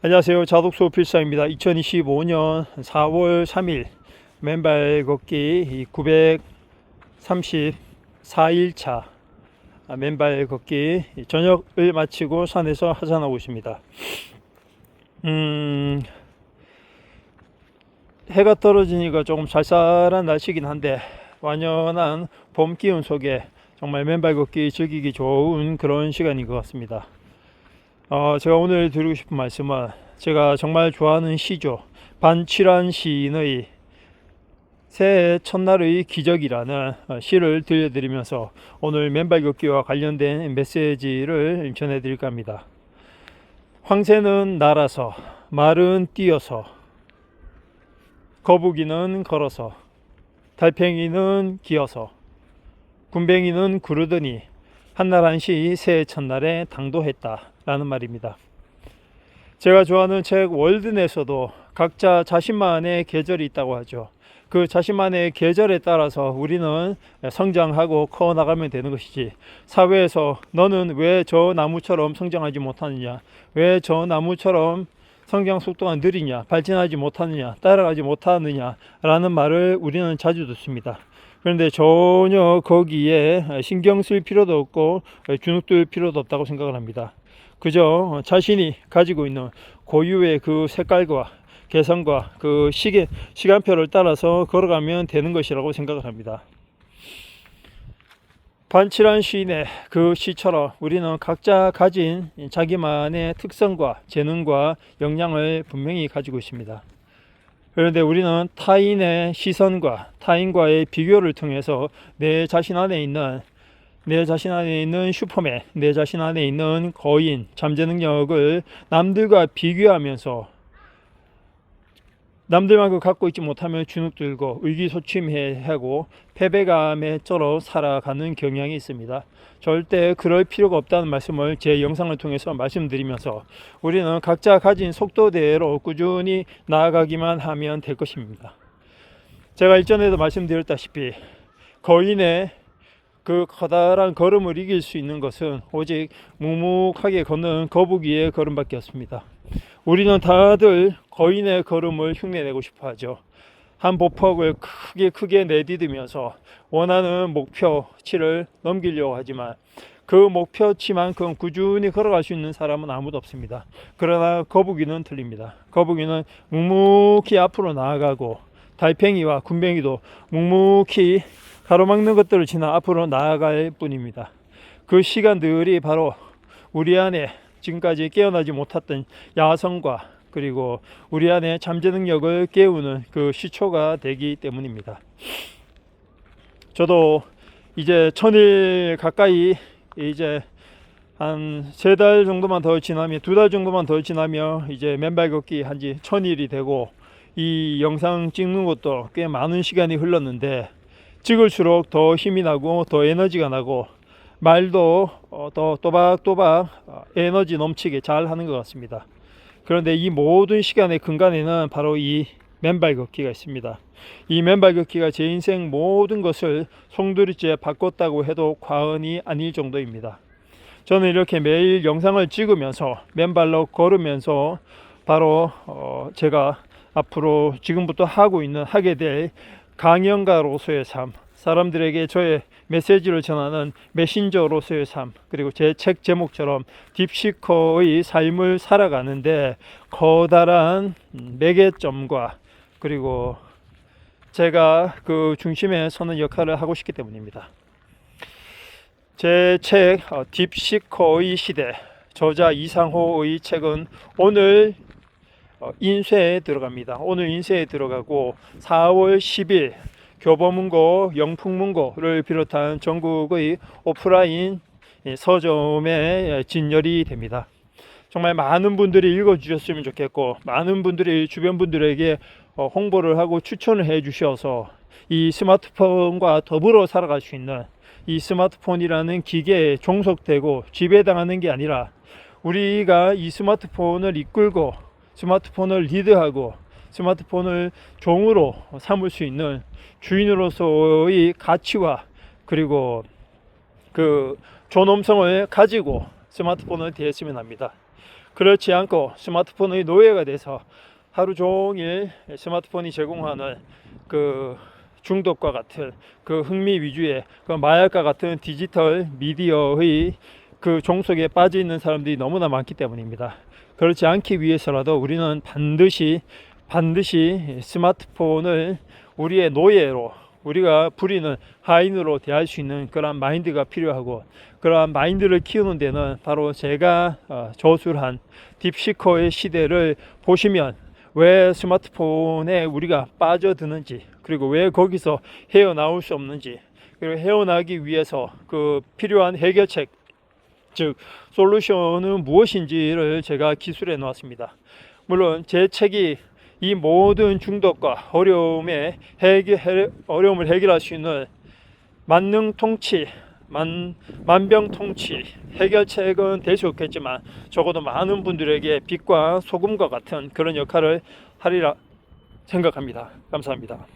안녕하세요. 자독소 필상입니다. 2025년 4월 3일 맨발 걷기 934일차 맨발 걷기 저녁을 마치고 산에서 하산하고 있습니다. 음, 해가 떨어지니까 조금 쌀쌀한 날씨긴 한데 완연한 봄 기운 속에 정말 맨발 걷기 즐기기 좋은 그런 시간인 것 같습니다. 어, 제가 오늘 드리고 싶은 말씀은 제가 정말 좋아하는 시죠. 반칠한 시인의 새해 첫날의 기적이라는 어, 시를 들려드리면서 오늘 맨발 걷기와 관련된 메시지를 전해드릴까 합니다. 황새는 날아서, 말은 뛰어서, 거북이는 걸어서, 달팽이는 기어서, 군뱅이는 구르더니 한날 한시 새해 첫날에 당도했다. 라는 말입니다. 제가 좋아하는 책 월든에서도 각자 자신만의 계절이 있다고 하죠. 그 자신만의 계절에 따라서 우리는 성장하고 커 나가면 되는 것이지 사회에서 너는 왜 저 나무처럼 성장하지 못하느냐 왜 저 나무처럼 성장 속도가 느리냐 발전하지 못하느냐 따라가지 못하느냐 라는 말을 우리는 자주 듣습니다 그런데 전혀 거기에 신경 쓸 필요도 없고 주눅들 필요도 없다고 생각을 합니다 그저 자신이 가지고 있는 고유의 그 색깔과 개성과 그 시계, 시간표를 따라서 걸어가면 되는 것이라고 생각을 합니다. 반칠한 시인의 그 시처럼 우리는 각자 가진 자기만의 특성과 재능과 역량을 분명히 가지고 있습니다. 그런데 우리는 타인의 시선과 타인과의 비교를 통해서 내 자신 안에 있는 내 자신 안에 있는 슈퍼맨, 내 자신 안에 있는 거인, 잠재 능력을 남들과 비교하면서 남들만큼 갖고 있지 못하면 주눅 들고 의기소침해 하고 패배감에 쩔어 살아가는 경향이 있습니다. 절대 그럴 필요가 없다는 말씀을 제 영상을 통해서 말씀드리면서 우리는 각자 가진 속도대로 꾸준히 나아가기만 하면 될 것입니다. 제가 일전에도 말씀드렸다시피 거인의 그 커다란 걸음을 이길 수 있는 것은 오직 묵묵하게 걷는 거북이의 걸음밖에 없습니다. 우리는 다들 거인의 걸음을 흉내내고 싶어 하죠. 한 보폭을 크게 크게 내디디면서 원하는 목표치를 넘기려고 하지만 그 목표치만큼 꾸준히 걸어갈 수 있는 사람은 아무도 없습니다. 그러나 거북이는 틀립니다. 거북이는 묵묵히 앞으로 나아가고 달팽이와 군뱅이도 묵묵히 가로막는 것들을 지나 앞으로 나아갈 뿐입니다. 그 시간들이 바로 우리 안에 지금까지 깨어나지 못했던 야성과 그리고 우리 안에 잠재 능력을 깨우는 그 시초가 되기 때문입니다. 저도 이제 천일 가까이 이제 한 세 달 정도만 더 지나면 두 달 정도만 더 지나면 이제 맨발 걷기 한 지 천일이 되고 이 영상 찍는 것도 꽤 많은 시간이 흘렀는데 찍을수록 더 힘이 나고 더 에너지가 나고 말도 어, 더 또박또박 어, 에너지 넘치게 잘 하는 것 같습니다. 그런데 이 모든 시간의 근간에는 바로 이 맨발 걷기가 있습니다. 이 맨발 걷기가 제 인생 모든 것을 송두리째 바꿨다고 해도 과언이 아닐 정도입니다. 저는 이렇게 매일 영상을 찍으면서 맨발로 걸으면서 바로 어 제가 앞으로 지금부터 하고 있는 하게 될 강연가로서의 삶, 사람들에게 저의 메시지를 전하는 메신저로서의 삶, 그리고 제 책 제목처럼 딥시커의 삶을 살아가는데 커다란 매개점과 그리고 제가 그 중심에 서는 역할을 하고 싶기 때문입니다. 제 책 딥시커의 시대 저자 이상호의 책은 오늘 어, 인쇄에 들어갑니다. 오늘 인쇄에 들어가고 4월 10일 교보문고, 영풍문고를 비롯한 전국의 오프라인 서점에 진열이 됩니다. 정말 많은 분들이 읽어주셨으면 좋겠고 많은 분들이 주변 분들에게 어, 홍보를 하고 추천을 해 주셔서 이 스마트폰과 더불어 살아갈 수 있는 이 스마트폰이라는 기계에 종속되고 지배당하는 게 아니라 우리가 이 스마트폰을 이끌고 스마트폰을 리드하고 스마트폰을 종으로 삼을 수 있는 주인으로서의 가치와 그리고 그 존엄성을 가지고 스마트폰을 대했으면 합니다. 그렇지 않고 스마트폰의 노예가 돼서 하루 종일 스마트폰이 제공하는 그 중독과 같은 그 흥미 위주의 그 마약과 같은 디지털 미디어의 그 종속에 빠져 있는 사람들이 너무나 많기 때문입니다. 그렇지 않기 위해서라도 우리는 반드시 반드시 스마트폰을 우리의 노예로 우리가 부리는 하인으로 대할 수 있는 그러한 마인드가 필요하고 그러한 마인드를 키우는 데는 바로 제가 어, 저술한 딥시커의 시대를 보시면 왜 스마트폰에 우리가 빠져드는지 그리고 왜 거기서 헤어나올 수 없는지 그리고 헤어나기 위해서 그 필요한 해결책 즉 솔루션은 무엇인지를 제가 기술해 놓았습니다. 물론 제 책이 이 모든 중독과 어려움에 해결, 어려움을 해결할 수 있는 만능 통치, 만, 만병 통치 해결책은 될 수 없겠지만 적어도 많은 분들에게 빛과 소금과 같은 그런 역할을 하리라 생각합니다. 감사합니다.